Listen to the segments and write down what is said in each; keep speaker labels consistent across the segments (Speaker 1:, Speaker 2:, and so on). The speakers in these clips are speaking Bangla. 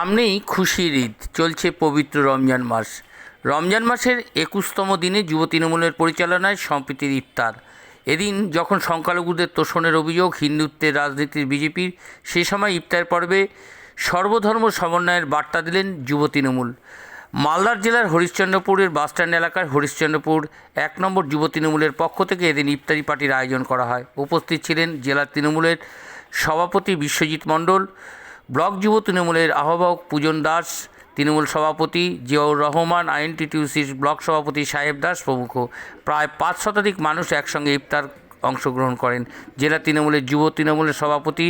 Speaker 1: সামনেই খুশির ঈদ। চলছে পবিত্র রমজান মাস। রমজান মাসের একুশতম দিনে যুব তৃণমূলের পরিচালনায় সম্প্রীতির ইফতার। এদিন যখন সংখ্যালঘুদের তোষণের অভিযোগ, হিন্দুত্বের রাজনীতির বিজেপির, সে সময় ইফতার পর্বে সর্বধর্ম সমন্বয়ের বার্তা দিলেন যুব তৃণমূল। মালদার জেলার হরিশ্চন্দ্রপুরের বাসস্ট্যান্ড এলাকার হরিশ্চন্দ্রপুর এক নম্বর যুব তৃণমূলের পক্ষ থেকে এদিন ইফতারি পার্টির আয়োজন করা হয়। উপস্থিত ছিলেন জেলা তৃণমূলের সভাপতি বিশ্বজিৎ মণ্ডল ব্লক যুব তৃণমূলের আহ্বায়ক পূজন দাস, তৃণমূল সভাপতি জিয়াউর রহমান, আইএনটিটিউসির ব্লক সভাপতি সাহেব দাস প্রমুখ। প্রায় পাঁচ শতাধিক মানুষ একসঙ্গে ইফতার অংশগ্রহণ করেন। জেলা তৃণমূলের যুব তৃণমূলের সভাপতি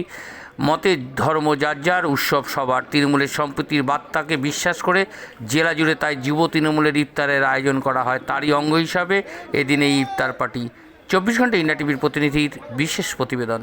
Speaker 1: মতে ধর্ম যার যার উৎসব সবার। তৃণমূলের সম্প্রীতির বার্তাকে বিশ্বাস করে জেলা জুড়ে তাই যুব তৃণমূলের ইফতারের আয়োজন করা হয় তারই অঙ্গ হিসাবে। এদিন এই ইফতার পার্টি। চব্বিশ ঘণ্টা ইন্ডিয়া টিভির প্রতিনিধির বিশেষ প্রতিবেদন।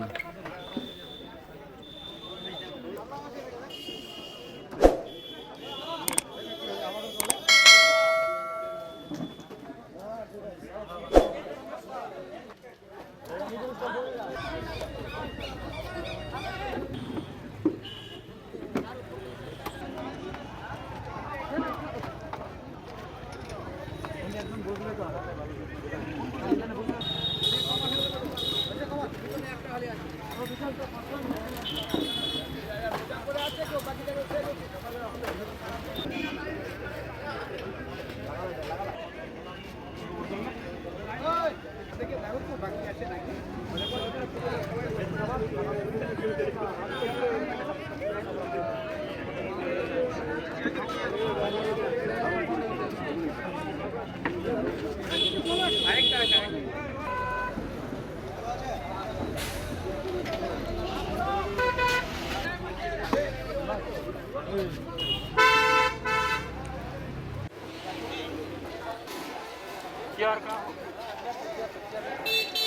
Speaker 2: ¿De qué?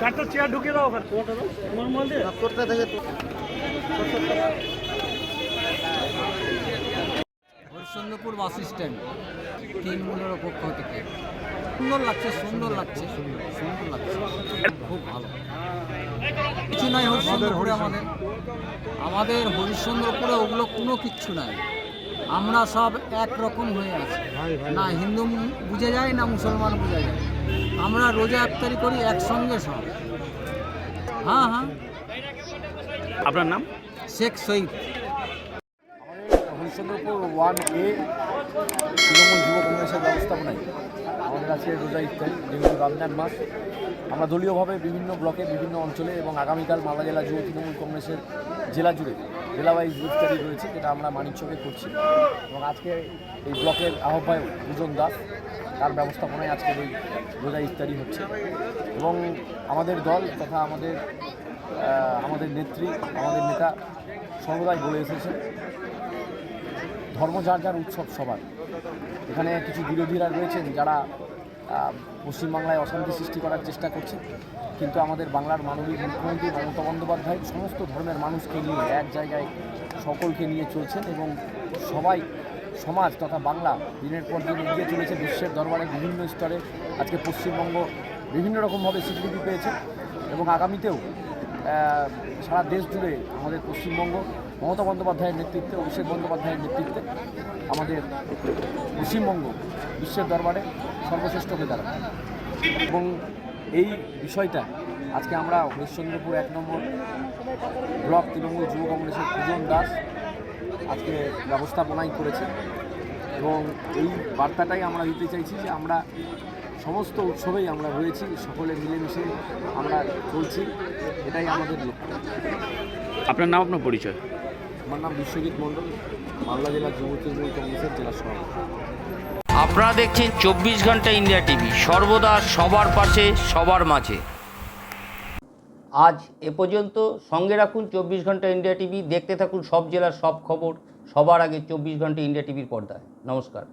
Speaker 3: চারটা চেয়ার ঢুকে দাও তোমার মধ্যে?
Speaker 2: থেকে
Speaker 4: হরিশ্চন্দ্রপুর বাস স্ট্যান্ড। তৃণমূলের পক্ষ থেকে। সুন্দর লাগছে সুন্দর লাগছে সুন্দর সুন্দর লাগছে। খুব ভালো। কিছু নাই হরিশ্চন্দ্রপুরে আমাদের আমাদের। হরিশ্চন্দ্রপুরে ওগুলো কোনো কিচ্ছু নাই। আমরা সব একরকম হয়ে আছি। না হিন্দু বুঝে যায় না মুসলমান বুঝে যায়। আমরা রোজা ইফতারি করি একসঙ্গে সব। হ্যাঁ হ্যাঁ।
Speaker 3: আপনার নাম?
Speaker 4: শেখ শহীদ
Speaker 2: হরিশ্চন্দ্রপুর ওয়ান এ তৃণমূল যুব কংগ্রেসের ব্যবস্থাপনায় আমাদের আছে রোজা ইফতারি, যেহেতু রমজান মাস, আমরা দলীয়ভাবে বিভিন্ন ব্লকে, বিভিন্ন অঞ্চলে এবং আগামীকাল মালদা জেলা যুব তৃণমূল কংগ্রেসের জেলা জুড়ে জেলা ওয়াইজ ইফতারি রয়েছে, যেটা আমরা মানিকচকে করছি। এবং আজকে এই ব্লকের আহ্বায়ক দুজন দাস, তার ব্যবস্থাপনায় আজকের এই রোজা ইফতারি হচ্ছে। এবং আমাদের দল তথা আমাদের আমাদের নেত্রী, আমাদের নেতা সর্বদাই বলে এসেছেন, ধর্ম যার যার উৎসব সবার। এখানে কিছু বিরোধীরা রয়েছেন যারা পশ্চিমবাংলায় অশান্তি সৃষ্টি করার চেষ্টা করছে কিন্তু আমাদের বাংলার মাননীয় মুখ্যমন্ত্রী মমতা বন্দ্যোপাধ্যায় সমস্ত ধর্মের মানুষকে নিয়ে এক জায়গায় সকলকে নিয়ে চলছেন এবং সবাই, সমাজ তথা বাংলা দিনের পর দিন এগিয়ে চলেছে বিশ্বের দরবারে বিভিন্ন স্তরে। আজকে পশ্চিমবঙ্গ বিভিন্ন রকমভাবে স্বীকৃতি পেয়েছে এবং আগামীতেও সারা দেশ জুড়ে আমাদের পশ্চিমবঙ্গ, মমতা বন্দ্যোপাধ্যায়ের নেতৃত্বে, অভিষেক বন্দ্যোপাধ্যায়ের নেতৃত্বে আমাদের পশ্চিমবঙ্গ বিশ্বের দরবারে সর্বশ্রেষ্ঠ হয়ে দাঁড়াবে এবং এই বিষয়টা আজকে আমরা হরিশ্চন্দ্রপুর এক নম্বর ব্লক তৃণমূল যুব কংগ্রেসের পূজন দাস আজকে ব্যবস্থাপনাই করেছে এবং এই বার্তাটাই আমরা দিতে চাইছি যে আমরা সমস্ত উৎসবেই আমরা রয়েছি সকলে মিলেমিশে আমরা চলছি এটাই আমাদের লক্ষ্য।
Speaker 5: আপনার নাম আপনার পরিচয়?
Speaker 2: আমার নাম বিশ্বজিৎ মণ্ডল মালদা জেলা যুব তৃণমূল কংগ্রেসের জেলা সভাপতি।
Speaker 6: আপনারা দেখছেন চব্বিশ ঘণ্টা ইন্ডিয়া টিভি সর্বদা সবার পাশে সবার মাঝে। আজ এ পর্যন্ত সঙ্গে রাখুন চব্বিশ ঘণ্টা ইন্ডিয়া টিভি দেখতে থাকুন সব জেলার সব খবর সবার আগে চব্বিশ ঘণ্টা ইন্ডিয়া টিভির পর্দায়। নমস্কার।